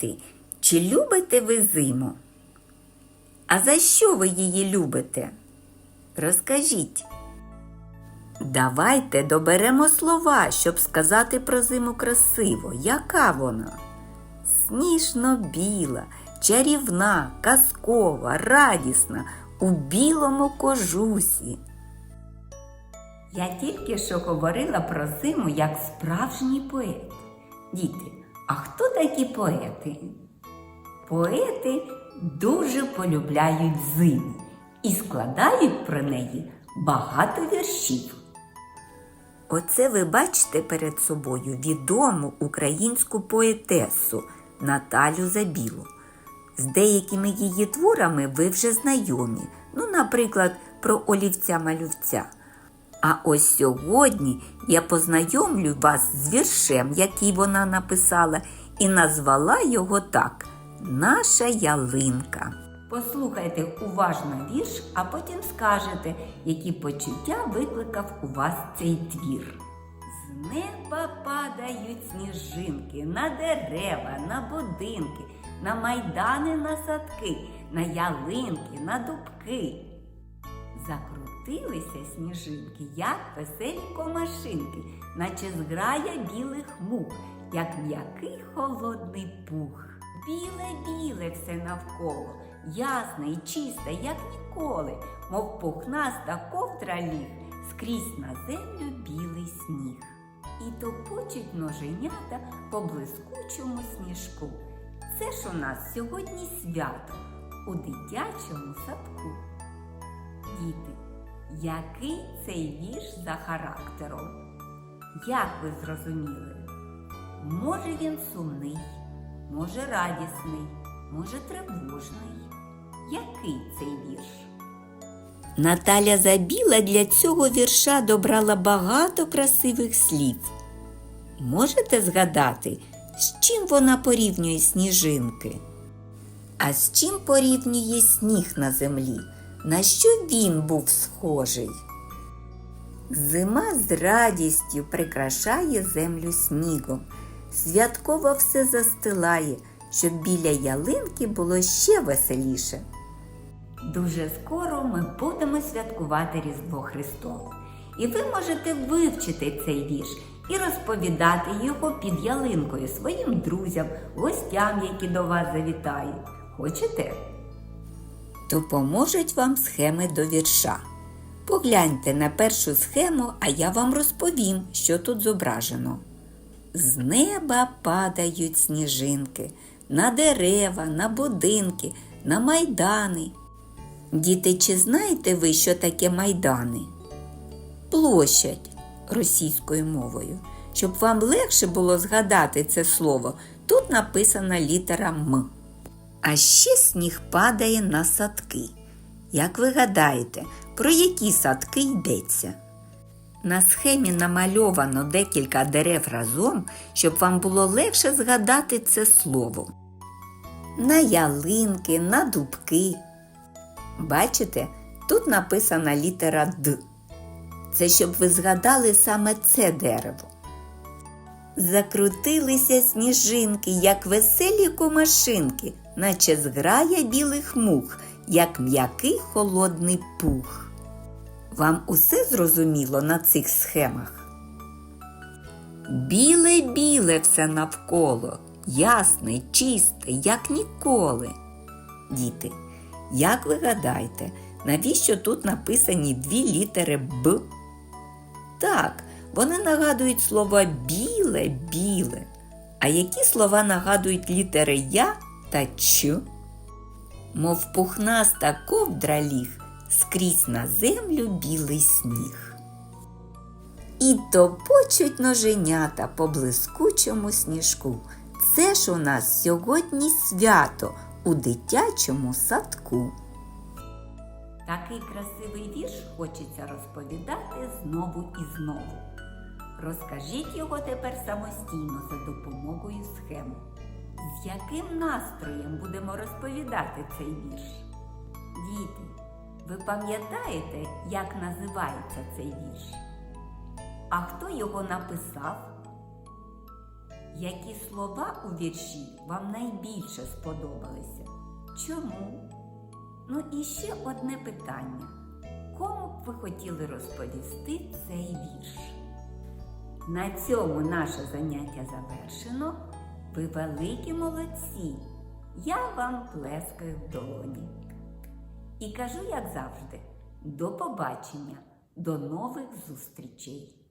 Діти, чи любите ви зиму? А за що ви її любите? Розкажіть. Давайте доберемо слова, щоб сказати про зиму красиво. Яка вона? Сніжно-біла, чарівна, казкова, радісна, у білому кожусі. Я тільки що говорила про зиму як справжній поет. Діти, а хто такі поети? Поети дуже полюбляють зиму і складають про неї багато віршів. Оце ви бачите перед собою відому українську поетесу Наталю Забілу. З деякими її творами ви вже знайомі, ну, наприклад, про олівця-малювця. А ось сьогодні я познайомлю вас з віршем, який вона написала, і назвала його так Наша ялинка. Послухайте уважно вірш, а потім скажете, які почуття викликав у вас цей твір. З неба падають сніжинки на дерева, на будинки, на майдани, на садки, на ялинки, на дубки. Закрутилися сніжинки, як веселі комашинки, наче зграя білих мух, як м'який холодний пух. Біле-біле все навколо, ясне і чисте, як ніколи, мов пухнаста ковдра ліг, скрізь на землю білий сніг. І топочуть ноженята по блискучому сніжку. Це ж у нас сьогодні свято у дитячому садку. Діти, який цей вірш за характером? Як ви зрозуміли? Може він сумний, може радісний, може тривожний. Який цей вірш? Наталя Забіла для цього вірша добрала багато красивих слів. Можете згадати, з чим вона порівнює сніжинки? А з чим порівнює сніг на землі? На що він був схожий? Зима з радістю прикрашає землю снігом, святково все застилає, щоб біля ялинки було ще веселіше. Дуже скоро ми будемо святкувати Різдво Христове. І ви можете вивчити цей вірш і розповідати його під ялинкою своїм друзям, гостям, які до вас завітають. Хочете? Допоможуть вам схеми до вірша. Погляньте на першу схему, а я вам розповім, що тут зображено. З неба падають сніжинки на дерева, на будинки, на майдани. Діти, чи знаєте ви, що таке майдани? Площадь російською мовою. Щоб вам легше було згадати це слово, тут написана літера М. А ще сніг падає на садки. Як ви гадаєте, про які садки йдеться? На схемі намальовано декілька дерев разом, щоб вам було легше згадати це слово. На ялинки, на дубки. Бачите, тут написана літера Д. Це щоб ви згадали саме це дерево. Закрутилися сніжинки, як веселі комашинки, наче зграя білих мух, як м'який холодний пух. Вам усе зрозуміло на цих схемах? Біле-біле все навколо, ясне, чисте, як ніколи. Діти, як ви гадаєте, навіщо тут написані дві літери Б? Так, вони нагадують слова біле, біле. А які слова нагадують літери Я та Ч? Мов пухнаста ковдра ліг, скрізь на землю білий сніг. І топочуть ноженята по блискучому сніжку. Це ж у нас сьогодні свято у дитячому садку. Такий красивий вірш хочеться розповідати знову і знову. Розкажіть його тепер самостійно за допомогою схем. З яким настроєм будемо розповідати цей вірш? Діти, ви пам'ятаєте, як називається цей вірш? А хто його написав? Які слова у вірші вам найбільше сподобалися? Чому? Ну і ще одне питання. Кому б ви хотіли розповісти цей вірш? На цьому наше заняття завершено. Ви великі молодці. Я вам плескаю в долоні. І кажу, як завжди, до побачення, до нових зустрічей!